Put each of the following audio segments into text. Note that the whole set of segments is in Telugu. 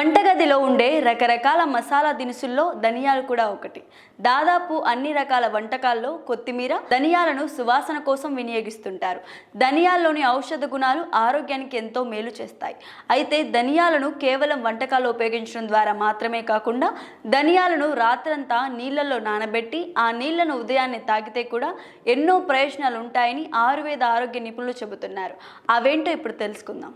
వంటగదిలో ఉండే రకరకాల మసాలా దినుసుల్లో ధనియాలు కూడా ఒకటి. దాదాపు అన్ని రకాల వంటకాల్లో కొత్తిమీర ధనియాలను సువాసన కోసం వినియోగిస్తుంటారు. ధనియాల్లోని ఔషధ గుణాలు ఆరోగ్యానికి ఎంతో మేలు చేస్తాయి. అయితే ధనియాలను కేవలం వంటకాల్లో ఉపయోగించడం ద్వారా మాత్రమే కాకుండా ధనియాలను రాత్రంతా నీళ్ళలో నానబెట్టి ఆ నీళ్ళను ఉదయాన్నే తాగితే కూడా ఎన్నో ప్రయోజనాలు ఉంటాయని ఆయుర్వేద ఆరోగ్య నిపుణులు చెబుతున్నారు. అవేంటో ఇప్పుడు తెలుసుకుందాం.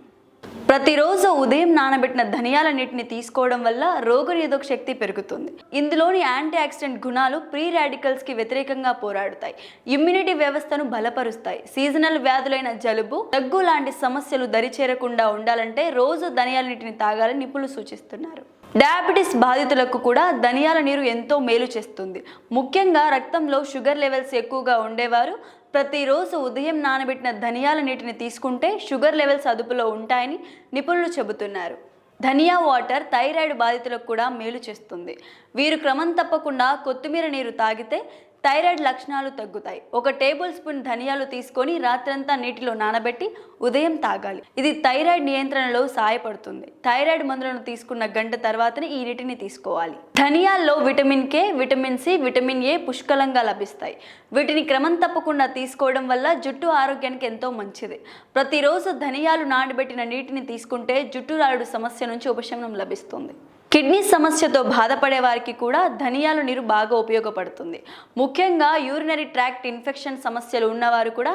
ప్రతిరోజు ఉదయం నానబెట్టిన ధనియాల నీటిని తీసుకోవడం వల్ల రోగనిరోధక శక్తి పెరుగుతుంది. ఇందులోని యాంటీ ఆక్సిడెంట్ గుణాలు ప్రీ రాడికల్స్కి వ్యతిరేకంగా పోరాడుతాయి. ఇమ్యూనిటీ వ్యవస్థను బలపరుస్తాయి. సీజనల్ వ్యాధులైన జలుబు దగ్గు లాంటి సమస్యలు దరిచేరకుండా ఉండాలంటే రోజు ధనియాల నీటిని తాగాలని నిపుణులు సూచిస్తున్నారు. డయాబెటీస్ బాధితులకు కూడా ధనియాల నీరు ఎంతో మేలు చేస్తుంది. ముఖ్యంగా రక్తంలో షుగర్ లెవెల్స్ ఎక్కువగా ఉండేవారు. ప్రతిరోజు ఉదయం నానబెట్టిన ధనియాల నీటిని తీసుకుంటే షుగర్ లెవెల్స్ అదుపులో ఉంటాయని నిపుణులు చెబుతున్నారు. ధనియా వాటర్ థైరాయిడ్ బాధితులకు కూడా మేలు చేస్తుంది. వీరు క్రమం తప్పకుండా కొత్తిమీర నీరు తాగితే థైరాయిడ్ లక్షణాలు తగ్గుతాయి. ఒక టేబుల్ స్పూన్ ధనియాలు తీసుకొని రాత్రంతా నీటిలో నానబెట్టి ఉదయం తాగాలి. ఇది థైరాయిడ్ నియంత్రణలో సహాయపడుతుంది థైరాయిడ్ మందులను తీసుకున్న గంట తర్వాతనే ఈ నీటిని తీసుకోవాలి. ధనియాల్లో vitamin K vitamin C vitamin A పుష్కలంగా లభిస్తాయి. వీటిని క్రమం తప్పకుండా తీసుకోవడం వల్ల జుట్టు ఆరోగ్యానికి ఎంతో మంచిది. ప్రతిరోజు ధనియాలు నానబెట్టిన నీటిని తీసుకుంటే జుట్టు రాలుడు సమస్య నుంచి ఉపశమనం లభిస్తుంది. కిడ్నీ సమస్యతో బాధపడే వారికి కూడా ధనియాల నీరు బాగా ఉపయోగపడుతుంది. ముఖ్యంగా యూరినరీ ట్రాక్ట్ ఇన్ఫెక్షన్ సమస్యలు ఉన్నవారు కూడా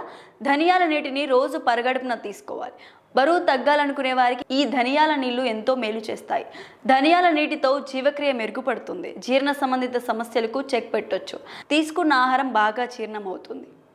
ధనియాల నీటిని రోజు పరగడుపున తీసుకోవాలి. బరువు తగ్గాలనుకునే వారికి ఈ ధనియాల నీళ్ళు ఎంతో మేలు చేస్తాయి. ధనియాల నీటితో జీవక్రియ మెరుగుపడుతుంది. జీర్ణ సంబంధిత సమస్యలకు చెక్ పెట్టొచ్చు. తీసుకున్న ఆహారం బాగా జీర్ణమవుతుంది.